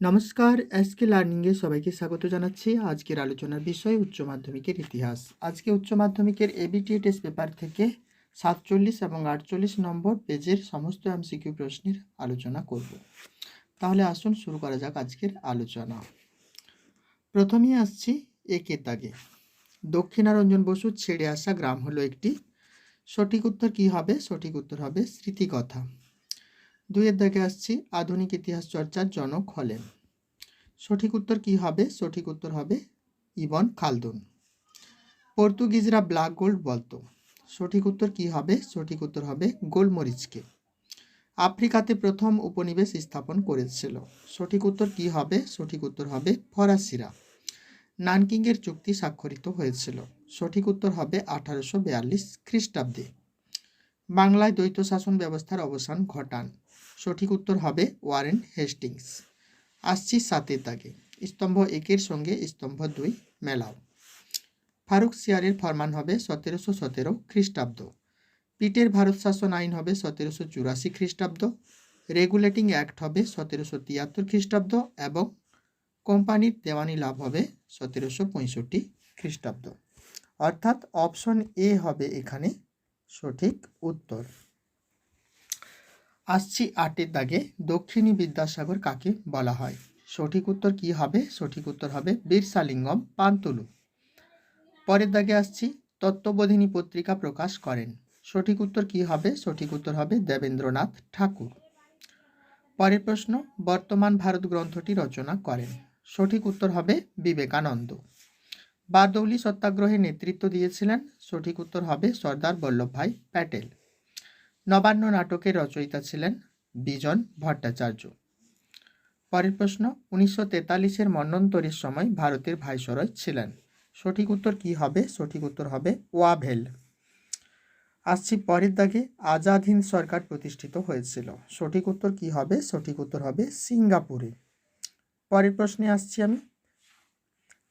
নমস্কার এসকে লার্নিংয়ে সবাইকে স্বাগত জানাচ্ছি আজকের আলোচনার বিষয় উচ্চ মাধ্যমিকের ইতিহাস। আজকে উচ্চ মাধ্যমিকের এবিটি টেস্ট পেপার থেকে সাতচল্লিশ এবং আটচল্লিশ নম্বর পেজের সমস্ত এমসিকিউ প্রশ্নের আলোচনা করব। তাহলে আসুন শুরু করা যাক আজকের আলোচনা। প্রথমেই আসছি একে দাগে। দক্ষিণারঞ্জন বসু ছেড়ে আসা গ্রাম হলো একটি। সঠিক উত্তর কি হবে? সঠিক উত্তর হবে স্মৃতিকথা। দুইয়ের দাগে আসছি, আধুনিক ইতিহাস চর্চার জনক হলেন সঠিক উত্তর কি হবে? সঠিক উত্তর হবে ইবন খালদুন। পর্তুগিজরা ব্ল্যাক গোল্ড বলতো। সঠিক উত্তর কি হবে? সঠিক উত্তর হবে গোলমরিচকে। আফ্রিকাতে প্রথম উপনিবেশ স্থাপন করেছিল। সঠিক উত্তর কি হবে? সঠিক উত্তর হবে ফরাসিরা। নানকিংয়ের চুক্তি স্বাক্ষরিত হয়েছিল। সঠিক উত্তর হবে আঠারোশো বিয়াল্লিশ খ্রিস্টাব্দে। বাংলায় দ্বৈত শাসন ব্যবস্থার অবসান ঘটান। সঠিক উত্তর হবে ওয়ারেন হেস্টিংস। আসছি সাতের দাগে। স্তম্ভ একের সঙ্গে স্তম্ভ দুই মেলাও। ফারুক সিয়ারের ফরমান হবে সতেরোশো সতেরো খ্রিস্টাব্দ। পিটের ভারত শাসন আইন হবে সতেরোশো চুরাশি খ্রিস্টাব্দ। রেগুলেটিং অ্যাক্ট হবে সতেরোশো তিয়াত্তর খ্রিস্টাব্দ এবং কোম্পানির দেওয়ানি লাভ হবে সতেরোশো পঁয়ষট্টি খ্রিস্টাব্দ। অর্থাৎ অপশন এ হবে এখানে সঠিক উত্তর। আসছি আটের দাগে, দক্ষিণী বিদ্যাসাগর কাকে বলা হয়? সঠিক উত্তর কি হবে? সঠিক উত্তর হবে বীরসালিঙ্গম, পান্তুলু। পরের দাগে আসছি, তত্ত্ববোধিনী পত্রিকা প্রকাশ করেন। সঠিক উত্তর কি হবে? সঠিক উত্তর হবে দেবেন্দ্রনাথ ঠাকুর। পরের প্রশ্ন, বর্তমান ভারত গ্রন্থটি রচনা করেন। সঠিক উত্তর হবে বিবেকানন্দ। বারদৌলি সত্যাগ্রহে নেতৃত্ব দিয়েছিলেন। সঠিক উত্তর হবে সর্দার বল্লভভাই প্যাটেল। নবান্ন নাটকের রচয়িতা ছিলেন বিজন ভট্টাচার্য। পরের প্রশ্ন, উনিশশো তেতাল্লিশের মন্বন্তরের সময় ভারতের ভাইসরয় ছিলেন। সঠিক উত্তর কি হবে? সঠিক উত্তর হবে ওয়াভেল। আসছি পরের দাগে, আজাদ হিন্দ সরকার প্রতিষ্ঠিত হয়েছিল। সঠিক উত্তর কি হবে? সঠিক উত্তর হবে সিঙ্গাপুরে। পরের প্রশ্নে আসছি আমি।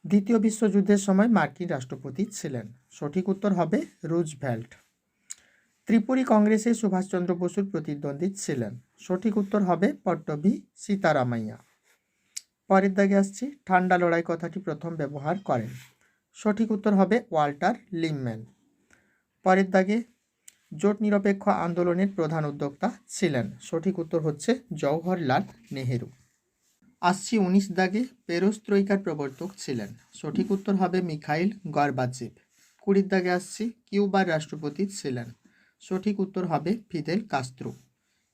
দ্বিতীয় বিশ্বযুদ্ধের সময় মার্কিন রাষ্ট্রপতি ছিলেন। সঠিক উত্তর হবে রুজভেল্ট। ত্রিপুরী কংগ্রেসে সুভাষচন্দ্র বসুর প্রতিদ্বন্দ্বী ছিলেন। সঠিক উত্তর হবে পট্টভি সীতারামাইয়া। পরের দাগে আসছি, ঠান্ডা লড়াই কথাটি প্রথম ব্যবহার করেন। সঠিক উত্তর হবে ওয়াল্টার লিমম্যান পরের দাগে, জোট নিরপেক্ষ আন্দোলনের প্রধান উদ্যোক্তা ছিলেন। সঠিক উত্তর হচ্ছে জওহরলাল নেহেরু। আসছি উনিশ দাগে পেরোস্ত্রৈকার প্রবর্তক ছিলেন। সঠিক উত্তর হবে মিখাইল গর্বাচেভ। কুড়ির দাগে আসছি, কিউবার রাষ্ট্রপতি ছিলেন। সঠিক উত্তর হবে ফিদেল কাস্ত্রো।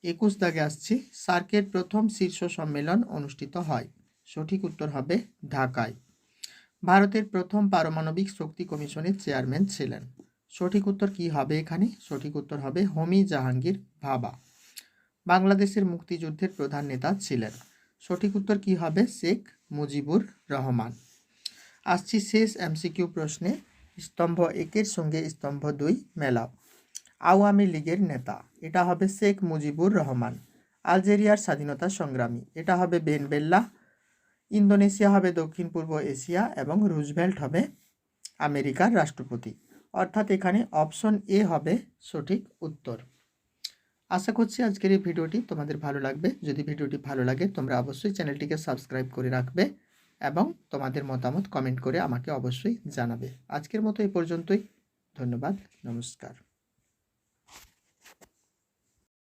একুশ দাগে আসছি, সার্কের প্রথম শীর্ষ সম্মেলন অনুষ্ঠিত হয়। সঠিক উত্তর হবে ঢাকায়। ভারতের প্রথম পারমাণবিক শক্তি কমিশনের চেয়ারম্যান ছিলেন। সঠিক উত্তর কি হবে এখানে? সঠিক উত্তর হবে হোমি জাহাঙ্গীর ভাবা। বাংলাদেশের মুক্তিযুদ্ধের প্রধান নেতা ছিলেন। সঠিক উত্তর কি হবে? শেখ মুজিবুর রহমান। আসছি শেষ এমসিকিউ প্রশ্নে। স্তম্ভ একের সঙ্গে স্তম্ভ দুই মেলাও। আওয়ামী লীগের নেতা। এটা হবে শেখ মুজিবুর রহমান। আলজেরিয়ার স্বাধীনতা সংগ্রামী। এটা হবে বেন বেল্লা ইন্দোনেশিয়া হবে দক্ষিণ পূর্ব এশিয়া এবং রুজভেল্ট হবে আমেরিকার রাষ্ট্রপতি। অর্থাৎ এখানে অপশন এ হবে সঠিক উত্তর। আশা করছি আজকের এই ভিডিওটি তোমাদের ভালো লাগবে। যদি ভিডিওটি ভালো লাগে, তোমরা অবশ্যই চ্যানেলটিকে সাবস্ক্রাইব করে রাখবে এবং তোমাদের মতামত কমেন্ট করে আমাকে অবশ্যই জানাবে। আজকের মতো এই পর্যন্তই। ধন্যবাদ। নমস্কার।